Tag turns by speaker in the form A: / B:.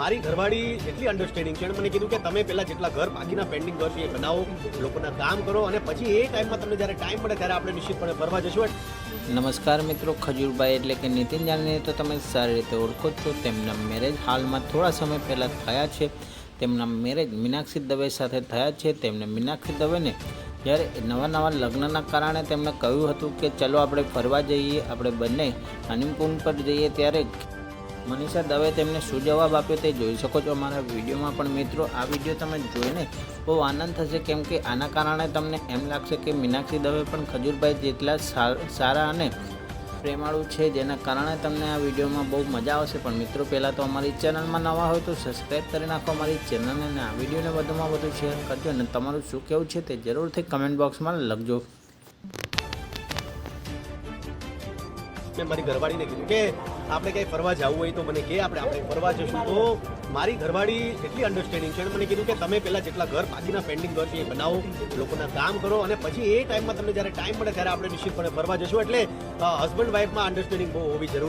A: મારી ઘરવાળી એટલી અન્ડરસ્ટેન્ડિંગ છે મને કીધું કે તમે પહેલા જેટલા ઘર બાકીના પેન્ડિંગ ઘર છે એ બનાવો, લોકોના કામ કરો અને પછી એ ટાઈમમાં તમને જ્યારે ટાઈમ મળે ત્યારે આપણે નિશ્ચિતપણે ફરવા જશું
B: નમસ્કાર મિત્રો, ખજૂરભાઈ એટલે કે નીતિન જાનીને તો તમે સારી રીતે ઓળખો છો. તેમના મેરેજ હાલમાં થોડા સમય પહેલાં થયા છે. તેમના મેરેજ મીનાક્ષી દવે સાથે થયા છે. તેમને મીનાક્ષી દવેને જ્યારે નવા નવા લગ્નના કારણે તેમણે કહ્યું હતું કે ચલો આપણે ફરવા જઈએ, આપણે બંને હનીમૂન પર જઈએ ત્યારે મનીષા દવે તેમને શું જવાબ આપ્યો તે જોઈ શકો છો અમારા વિડીયોમાં. પણ મિત્રો, આ વીડિયો તમે જોઈને બહુ આનંદ થશે, કેમ કે આના કારણે તમને એમ લાગશે કે મીનાક્ષી દવે પણ ખજૂરભાઈ જેટલા સાર- અને પ્રેમાળુ છે, જેના કારણે તમને આ વિડીયોમાં બહુ મજા આવશે. પણ મિત્રો, પહેલાં તો અમારી ચેનલમાં નવા હોય તો સબસ્ક્રાઈબ કરી નાખો, અમારી ચેનલને. અને આ વિડીયોને વધુમાં વધુ શેર કરજો અને તમારું શું કહેવું છે તે જરૂરથી કમેન્ટ બોક્સમાં લખજો.
A: મેં મારી ઘરવાળીને કીધું કે આપણે ક્યાંય ફરવા જવું હોય તો મને કે, આપણે આપણે ફરવા જશું. તો મારી ઘરવાળી એટલી અન્ડરસ્ટેન્ડિંગ છે મને કીધું કે તમે પહેલાં જેટલા ઘર બાકીના પેન્ડિંગ ઘર છે એ બનાવો, લોકોના કામ કરો અને પછી એ ટાઈમમાં તમને જ્યારે ટાઈમ મળે ત્યારે આપણે નિશ્ચિતપણે ફરવા જશું. એટલે હસબન્ડ વાઈફમાં અન્ડરસ્ટેન્ડિંગ બહુ હોવી જરૂરી